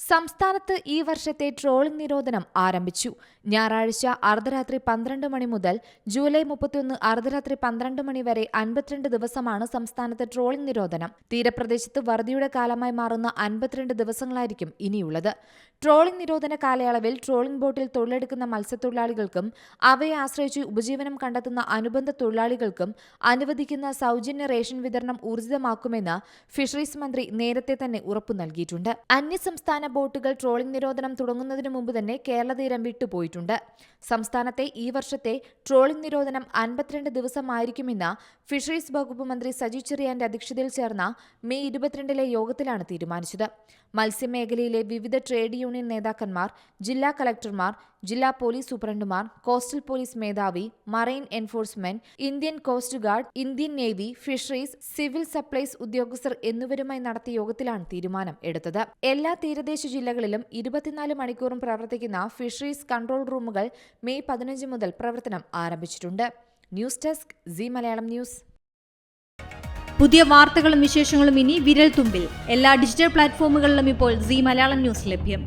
സംസ്ഥാനത്ത് ഈ വർഷത്തെ ട്രോളിംഗ് നിരോധനം ആരംഭിച്ചു. ഞായറാഴ്ച അർദ്ധരാത്രി പന്ത്രണ്ട് മണി മുതൽ ജൂലൈ മുപ്പത്തിയൊന്ന് അർദ്ധരാത്രി പന്ത്രണ്ട് മണി വരെ അൻപത്തിരണ്ട് ദിവസമാണ് സംസ്ഥാനത്ത് ട്രോളിംഗ് നിരോധനം. തീരപ്രദേശത്ത് വറുതിയുടെ കാലമായി മാറുന്ന അൻപത്തിരണ്ട് ദിവസങ്ങളായിരിക്കും ഇനിയുള്ളത്. ട്രോളിംഗ് നിരോധന കാലയളവിൽ ട്രോളിംഗ് ബോട്ടിൽ തൊഴിലെടുക്കുന്ന മത്സ്യത്തൊഴിലാളികൾക്കും അവയെ ആശ്രയിച്ച് ഉപജീവനം കണ്ടെത്തുന്ന അനുബന്ധ തൊഴിലാളികൾക്കും അനുവദിക്കുന്ന സൗജന്യ റേഷൻ വിതരണം ഊർജിതമാക്കുമെന്ന് ഫിഷറീസ് മന്ത്രി നേരത്തെ തന്നെ ഉറപ്പു നൽകിയിട്ടുണ്ട്. അന്യസംസ്ഥാന ബോട്ടുകൾ ട്രോളിംഗ് നിരോധനം തുടങ്ങുന്നതിനു മുമ്പ് തന്നെ കേരളതീരം വിട്ടുപോയിട്ടുണ്ട്. സംസ്ഥാനത്തെ ഈ വർഷത്തെ ട്രോളിംഗ് നിരോധനം അൻപത്തിരണ്ട് ദിവസമായിരിക്കുമെന്ന് ഫിഷറീസ് വകുപ്പ് മന്ത്രി സജി ചെറിയാന്റെ അധ്യക്ഷതയിൽ ചേർന്ന മെയ് ഇരുപത്തിരണ്ടിലെ യോഗത്തിലാണ് തീരുമാനിച്ചത്. മത്സ്യമേഖലയിലെ വിവിധ ട്രേഡ് യൂണിയൻ നേതാക്കന്മാർ ജില്ലാ കളക്ടർമാർ ജില്ലാ പോലീസ് സൂപ്രണ്ടുമാർ കോസ്റ്റൽ പോലീസ് മേധാവി marine enforcement Indian coast guard Indian navy fisheries civil supplies ഉദ്യോഗസ്ഥർ എന്നിവരുമായി നടത്തിയ യോഗത്തിലാണ് തീരുമാനം എടുത്തത്. എല്ലാ തീരദേശ ജില്ലകളിലും ഇരുപത്തിനാല് മണിക്കൂറും പ്രവർത്തിക്കുന്ന ഫിഷറീസ് കൺട്രോൾ റൂമുകൾ മെയ് പതിനഞ്ച് മുതൽ പ്രവർത്തനം ആരംഭിച്ചിട്ടുണ്ട്. News desk C Malayalam news. പുതിയ വാർത്തകളും വിശേഷങ്ങളും ഇനി വിരൽ തുമ്പിൽ. എല്ലാ ഡിജിറ്റൽ പ്ലാറ്റ്ഫോമുകളിലും ഇപ്പോൾ സി മലയാളം ന്യൂസ് ലഭ്യം.